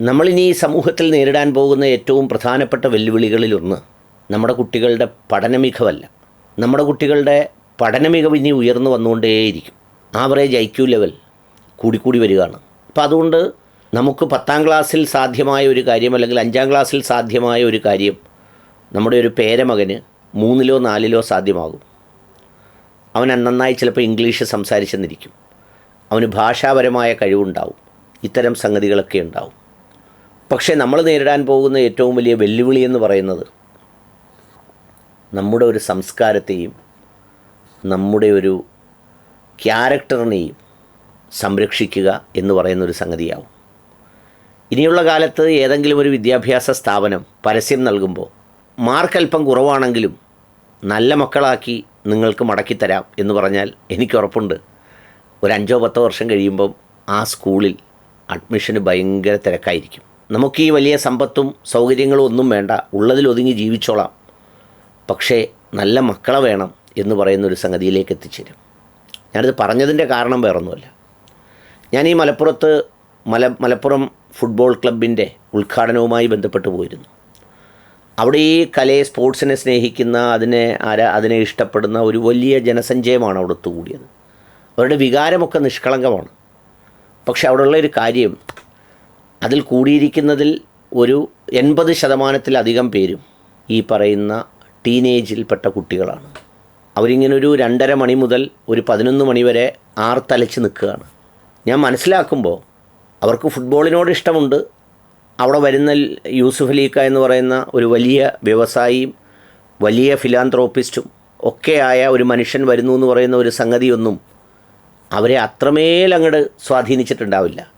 നമ്മളിനി ഈ സമൂഹത്തിൽ നേരിടാൻ പോകുന്ന ഏറ്റവും പ്രധാനപ്പെട്ട വെല്ലുവിളികളിലൊന്ന് നമ്മുടെ കുട്ടികളുടെ പഠനമികവല്ല. നമ്മുടെ കുട്ടികളുടെ പഠനമികവ് ഇനി ഉയർന്നു വന്നുകൊണ്ടേയിരിക്കും. ആവറേജ് ഐ ക്യു ലെവൽ കൂടിക്കൂടി വരികയാണ്. അപ്പം അതുകൊണ്ട് നമുക്ക് പത്താം ക്ലാസ്സിൽ സാധ്യമായ ഒരു കാര്യം അല്ലെങ്കിൽ അഞ്ചാം ക്ലാസ്സിൽ സാധ്യമായ ഒരു കാര്യം നമ്മുടെ ഒരു പേരമകന് മൂന്നിലോ നാലിലോ സാധ്യമാകും. അവൻ നന്നായി ചിലപ്പോൾ ഇംഗ്ലീഷ് സംസാരിച്ചെന്നിരിക്കും. അവന് ഭാഷാപരമായ കഴിവുണ്ടാവും. ഇത്തരം സംഗതികളൊക്കെ ഉണ്ടാവും. പക്ഷേ നമ്മൾ നേരിടാൻ പോകുന്ന ഏറ്റവും വലിയ വെല്ലുവിളി എന്ന് പറയുന്നത് നമ്മുടെ ഒരു സംസ്കാരത്തെയും നമ്മുടെ ഒരു ക്യാരക്ടറിനെയും സംരക്ഷിക്കുക എന്ന് പറയുന്ന ഒരു സംഗതിയാവും. ഇനിയുള്ള കാലത്ത് ഏതെങ്കിലും ഒരു വിദ്യാഭ്യാസ സ്ഥാപനം പരസ്യം നൽകുമ്പോൾ മാർക്ക് അല്പം കുറവാണെങ്കിലും നല്ല മക്കളാക്കി നിങ്ങൾക്ക് മടക്കിത്തരാം എന്ന് പറഞ്ഞാൽ എനിക്ക് ഉറപ്പുണ്ട്. ഒരു അഞ്ചോ പത്തോ വർഷം കഴിയുമ്പം ആ സ്കൂളിൽ അഡ്മിഷന് ഭയങ്കര തിരക്കായിരിക്കും. നമുക്ക് ഈ വലിയ സമ്പത്തും സൗകര്യങ്ങളും ഒന്നും വേണ്ട. ഉള്ളതിൽ ഒതുങ്ങി ജീവിച്ചോളാം. പക്ഷേ നല്ല മക്കളെ വേണം എന്ന് പറയുന്ന ഒരു സംഗതിയിലേക്ക് എത്തിച്ചേരും. ഞാനിത് പറഞ്ഞതിന്റെ കാരണം വേറൊന്നുമല്ല. ഞാൻ ഈ മലപ്പുറത്ത് മല മലപ്പുറം ഫുട്ബോൾ ക്ലബിന്റെ ഉദ്ഘാടനവുമായി ബന്ധപ്പെട്ട് പോയിരുന്നു. അവിടെ ഈ കലയെ സ്പോർട്സിനെ സ്നേഹിക്കുന്ന അതിനെ ആരാ അതിനെ ഇഷ്ടപ്പെടുന്ന ഒരു വലിയ ജനസഞ്ചയമാണ് അവിടെ ഒത്തുകൂടിയത് അവരുടെ വികാരമൊക്കെ നിഷ്കളങ്കമാണ്. പക്ഷെ അവിടെയുള്ള ഒരു കാര്യം അതിൽ കൂടിയിരിക്കുന്നതിൽ ഒരു എൺപത് ശതമാനത്തിലധികം പേരും ഈ പറയുന്ന ടീനേജിൽപ്പെട്ട കുട്ടികളാണ്. അവരിങ്ങനൊരു രണ്ടര മണി മുതൽ ഒരു പതിനൊന്ന് മണി വരെ ആർത്തലച്ച് നിൽക്കുകയാണ്. ഞാൻ മനസ്സിലാക്കുമ്പോൾ അവർക്ക് ഫുട്ബോളിനോട് ഇഷ്ടമുണ്ട്. അവിടെ വരുന്ന യൂസുഫ് അലീക്ക എന്ന് പറയുന്ന ഒരു വലിയ വ്യവസായിയും വലിയ ഫിലാന്ത്രോപ്പിസ്റ്റും ഒക്കെയായ ഒരു മനുഷ്യൻ വരുന്നു എന്ന് പറയുന്ന ഒരു സംഗതിയൊന്നും അവരെ അത്രമേൽ അങ്ങോട്ട് സ്വാധീനിച്ചിട്ടുണ്ടാവില്ല.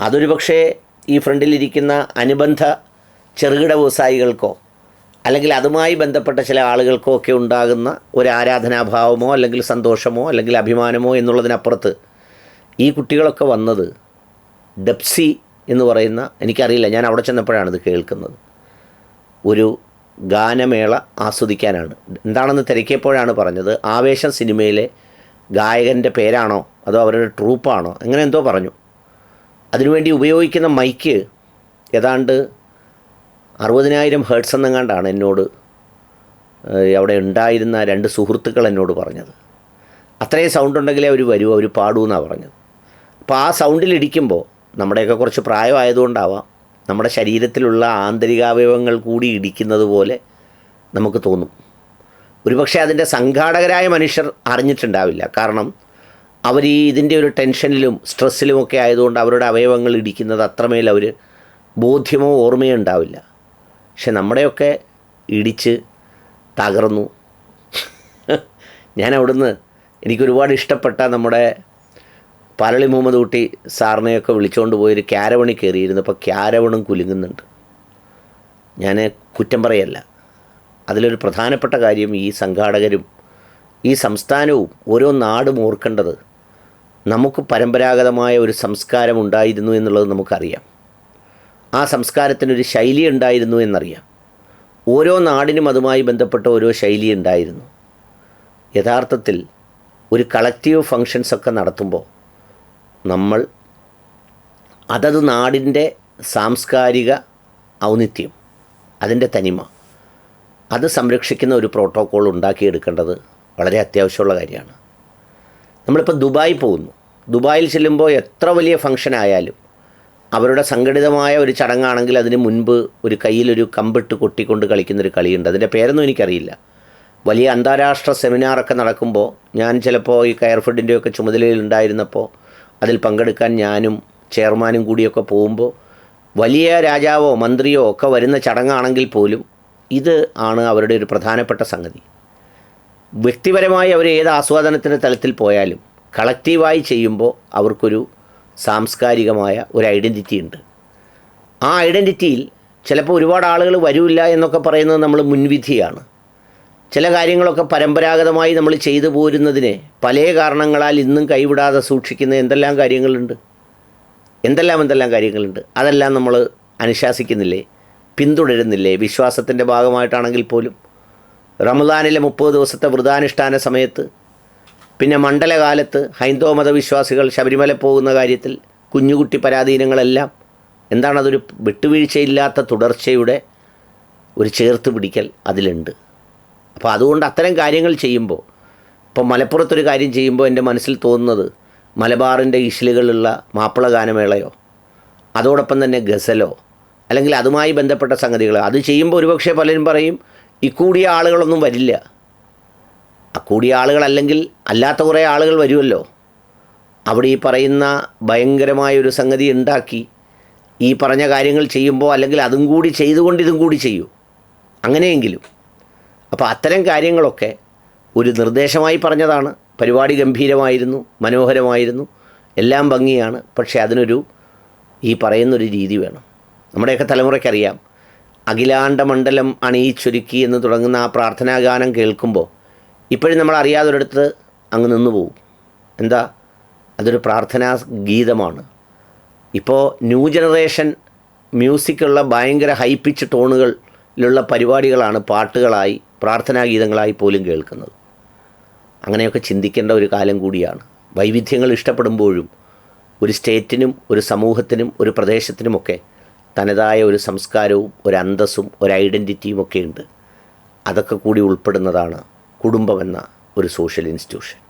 അതൊരു പക്ഷേ ഈ ഫ്രണ്ടിലിരിക്കുന്ന അനുബന്ധ ചെറുകിട വ്യവസായികൾക്കോ അല്ലെങ്കിൽ അതുമായി ബന്ധപ്പെട്ട ചില ആളുകൾക്കോ ഒക്കെ ഉണ്ടാകുന്ന ഒരു ആരാധനാഭാവമോ അല്ലെങ്കിൽ സന്തോഷമോ അല്ലെങ്കിൽ അഭിമാനമോ എന്നുള്ളതിനപ്പുറത്ത് ഈ കുട്ടികളൊക്കെ വന്നത് ഡെപ്സി എന്ന് പറയുന്ന എനിക്കറിയില്ല ഞാൻ അവിടെ ചെന്നപ്പോഴാണ് ഇത് കേൾക്കുന്നത്. ഒരു ഗാനമേള ആസ്വദിക്കാനാണ്. എന്താണെന്ന് തിരക്കിയപ്പോഴാണ് പറഞ്ഞത് ആവേശം സിനിമയിലെ ഗായകന്റെ പേരാണോ അതോ അവരുടെ ട്രൂപ്പാണോ അങ്ങനെ എന്തോ പറഞ്ഞു. അതിനുവേണ്ടി ഉപയോഗിക്കുന്ന മൈക്ക് ഏതാണ്ട് അറുപതിനായിരം ഹേർട്സ് എന്നെങ്ങാണ്ടാണ് എന്നോട് അവിടെ ഉണ്ടായിരുന്ന രണ്ട് സുഹൃത്തുക്കൾ എന്നോട് പറഞ്ഞത്. അത്രയും സൗണ്ട് ഉണ്ടെങ്കിലേ അവർ വരൂ അവർ പാടൂ പറഞ്ഞത്. അപ്പോൾ ആ സൗണ്ടിൽ ഇടിക്കുമ്പോൾ നമ്മുടെയൊക്കെ കുറച്ച് പ്രായമായതുകൊണ്ടാവാം നമ്മുടെ ശരീരത്തിലുള്ള ആന്തരികാവയവങ്ങൾ കൂടി ഇടിക്കുന്നത് പോലെ നമുക്ക് തോന്നും. ഒരുപക്ഷെ അതിന്റെ സംഘാടകരായ മനുഷ്യർ അറിഞ്ഞിട്ടുണ്ടാവില്ല. കാരണം അവർ ഈ ഇതിന്റെ ഒരു ടെൻഷനിലും സ്ട്രെസ്സിലുമൊക്കെ ആയതുകൊണ്ട് അവരുടെ അവയവങ്ങൾ ഇടിക്കുന്നത് അത്രമേൽ അവർ ബോധ്യമോ ഓർമ്മയോ ഉണ്ടാവില്ല. പക്ഷെ നമ്മുടെയൊക്കെ ഇടിച്ച് തകർന്നു. ഞാൻ അവിടുന്ന് എനിക്കൊരുപാട് ഇഷ്ടപ്പെട്ട നമ്മുടെ പരളി മുഹമ്മദ് കുട്ടി സാറിനെയൊക്കെ വിളിച്ചുകൊണ്ട് പോയൊരു ക്യാരവണി കയറിയിരുന്നപ്പോൾ ക്യാരവണും കുലുങ്ങുന്നുണ്ട്. ഞാൻ കുറ്റം പറയല്ല. അതിലൊരു പ്രധാനപ്പെട്ട കാര്യം ഈ സംഘാടകരും ഈ സംസ്ഥാനവും ഓരോ നാടും ഓർക്കേണ്ടത് നമുക്ക് പരമ്പരാഗതമായ ഒരു സംസ്കാരം ഉണ്ടായിരുന്നു എന്നുള്ളത് നമുക്കറിയാം. ആ സംസ്കാരത്തിനൊരു ശൈലി ഉണ്ടായിരുന്നു എന്നറിയാം. ഓരോ നാടിനും അതുമായി ബന്ധപ്പെട്ട ഓരോ ശൈലി ഉണ്ടായിരുന്നു. യഥാർത്ഥത്തിൽ ഒരു കളക്റ്റീവ് ഫങ്ഷൻസ് ഒക്കെ നടത്തുമ്പോൾ നമ്മൾ അതത് നാടിന്റെ സാംസ്കാരിക ഔന്നിത്യം അതിന്റെ തനിമ അത് സംരക്ഷിക്കുന്ന ഒരു പ്രോട്ടോക്കോൾ ഉണ്ടാക്കിയെടുക്കേണ്ടത് വളരെ അത്യാവശ്യമുള്ള കാര്യമാണ്. നമ്മളിപ്പോൾ ദുബായി പോകുന്നു. ദുബായിൽ ചെല്ലുമ്പോൾ എത്ര വലിയ ഫംഗ്ഷൻ ആയാലും അവരുടെ സംഘടിതമായ ഒരു ചടങ്ങാണെങ്കിൽ അതിന് മുൻപ് ഒരു കയ്യിലൊരു കമ്പിട്ട് കൊട്ടിക്കൊണ്ട് കളിക്കുന്നൊരു കളിയുണ്ട്. അതിന്റെ പേരൊന്നും എനിക്കറിയില്ല. വലിയ അന്താരാഷ്ട്ര സെമിനാറൊക്കെ നടക്കുമ്പോൾ ഞാൻ ചിലപ്പോൾ ഈ കയർ ഫുഡിന്റെയൊക്കെ ചുമതലയിൽ ഉണ്ടായിരുന്നപ്പോൾ അതിൽ പങ്കെടുക്കാൻ ഞാനും ചെയർമാനും കൂടിയൊക്കെ പോകുമ്പോൾ വലിയ രാജാവോ മന്ത്രിയോ ഒക്കെ വരുന്ന ചടങ്ങാണെങ്കിൽ പോലും ഇത് ആണ് അവരുടെ ഒരു പ്രധാനപ്പെട്ട സംഗതി. വ്യക്തിപരമായി അവർ ഏത് ആസ്വാദനത്തിന്റെ തലത്തിൽ പോയാലും കളക്റ്റീവായി ചെയ്യുമ്പോൾ അവർക്കൊരു സാംസ്കാരികമായ ഒരു ഐഡന്റിറ്റി ഉണ്ട്. ആ ഐഡന്റിറ്റിയിൽ ചിലപ്പോൾ ഒരുപാട് ആളുകൾ വരില്ല എന്നൊക്കെ പറയുന്നത് നമ്മൾ മുൻവിധിയാണ്. ചില കാര്യങ്ങളൊക്കെ പരമ്പരാഗതമായി നമ്മൾ ചെയ്തു പോരുന്നതിനെ പല കാരണങ്ങളാൽ ഇന്നും കൈവിടാതെ സൂക്ഷിക്കുന്ന എന്തെല്ലാം കാര്യങ്ങളുണ്ട്? എന്തെല്ലാം എന്തെല്ലാം കാര്യങ്ങളുണ്ട്? അതെല്ലാം നമ്മൾ അനുശാസിക്കുന്നില്ലേ? പിന്തുടരുന്നില്ലേ? വിശ്വാസത്തിന്റെ ഭാഗമായിട്ടാണെങ്കിൽ പോലും. റമദാനിലെ മുപ്പത് ദിവസത്തെ വ്രതാനുഷ്ഠാന സമയത്ത് പിന്നെ മണ്ഡലകാലത്ത് ഹൈന്ദവ മതവിശ്വാസികൾ ശബരിമല പോകുന്ന കാര്യത്തിൽ കുഞ്ഞുകുട്ടി പരാധീനങ്ങളെല്ലാം എന്താണതൊരു വിട്ടുവീഴ്ചയില്ലാത്ത തുടർച്ചയുടെ ഒരു ചേർത്ത് പിടിക്കൽ അതിലുണ്ട്. അപ്പോൾ അതുകൊണ്ട് അത്തരം കാര്യങ്ങൾ ചെയ്യുമ്പോൾ ഇപ്പോൾ മലപ്പുറത്തൊരു കാര്യം ചെയ്യുമ്പോൾ എന്റെ മനസ്സിൽ തോന്നുന്നത് മലബാറിന്റെ ഇഷിലുകളുള്ള മാപ്പിള ഗാനമേളയോ അതോടൊപ്പം തന്നെ ഗസലോ അല്ലെങ്കിൽ അതുമായി ബന്ധപ്പെട്ട സംഗതികളോ. അത് ചെയ്യുമ്പോൾ ഒരുപക്ഷെ പലരും പറയും ഇക്കൂടിയ ആളുകളൊന്നും വരില്ല. കൂടിയ ആളുകളല്ലെങ്കിൽ അല്ലാത്ത കുറേ ആളുകൾ വരുമല്ലോ. അവിടെ ഈ പറയുന്ന ഭയങ്കരമായ ഒരു സംഗതി ഉണ്ടാക്കി ഈ പറഞ്ഞ കാര്യങ്ങൾ ചെയ്യുമ്പോൾ അല്ലെങ്കിൽ അതും കൂടി ചെയ്തുകൊണ്ട് ഇതും കൂടി ചെയ്യൂ. അങ്ങനെയെങ്കിലും. അപ്പോൾ അത്തരം കാര്യങ്ങളൊക്കെ ഒരു നിർദ്ദേശമായി പറഞ്ഞതാണ്. പരിപാടി ഗംഭീരമായിരുന്നു മനോഹരമായിരുന്നു എല്ലാം ഭംഗിയാണ്. പക്ഷേ അതിനൊരു ഈ പറയുന്നൊരു രീതി വേണം. നമ്മുടെയൊക്കെ തലമുറയ്ക്കറിയാം. അഖിലാണ്ട മണ്ഡലം അണിയിച്ചൊരുക്കി എന്ന് തുടങ്ങുന്ന ആ പ്രാർത്ഥനാഗാനം കേൾക്കുമ്പോൾ ഇപ്പോഴും നമ്മൾ അറിയാതൊരിടത്ത് അങ്ങ് നിന്നു പോവും. എന്താ? അതൊരു പ്രാർത്ഥനാ ഗീതമാണ്. ഇപ്പോൾ ന്യൂ ജനറേഷൻ മ്യൂസിക്കുള്ള ഭയങ്കര ഹൈപ്പിച്ച് ടോണുകളിലുള്ള പരിപാടികളാണ് പാട്ടുകളായി പ്രാർത്ഥനാ ഗീതങ്ങളായി പോലും കേൾക്കുന്നത്. അങ്ങനെയൊക്കെ ചിന്തിക്കേണ്ട ഒരു കാലം കൂടിയാണ്. വൈവിധ്യങ്ങൾ ഇഷ്ടപ്പെടുമ്പോഴും ഒരു സ്റ്റേറ്റിനും ഒരു സമൂഹത്തിനും ഒരു പ്രദേശത്തിനുമൊക്കെ തനതായ ഒരു സംസ്കാരവും ഒരു അന്തസ്സും ഒരു ഐഡന്റിറ്റിയും ഒക്കെയുണ്ട്. അതൊക്കെ കൂടി ഉൾപ്പെടുന്നതാണ് കുടുംബമെന്ന ഒരു സോഷ്യൽ ഇൻസ്റ്റിറ്റ്യൂഷൻ.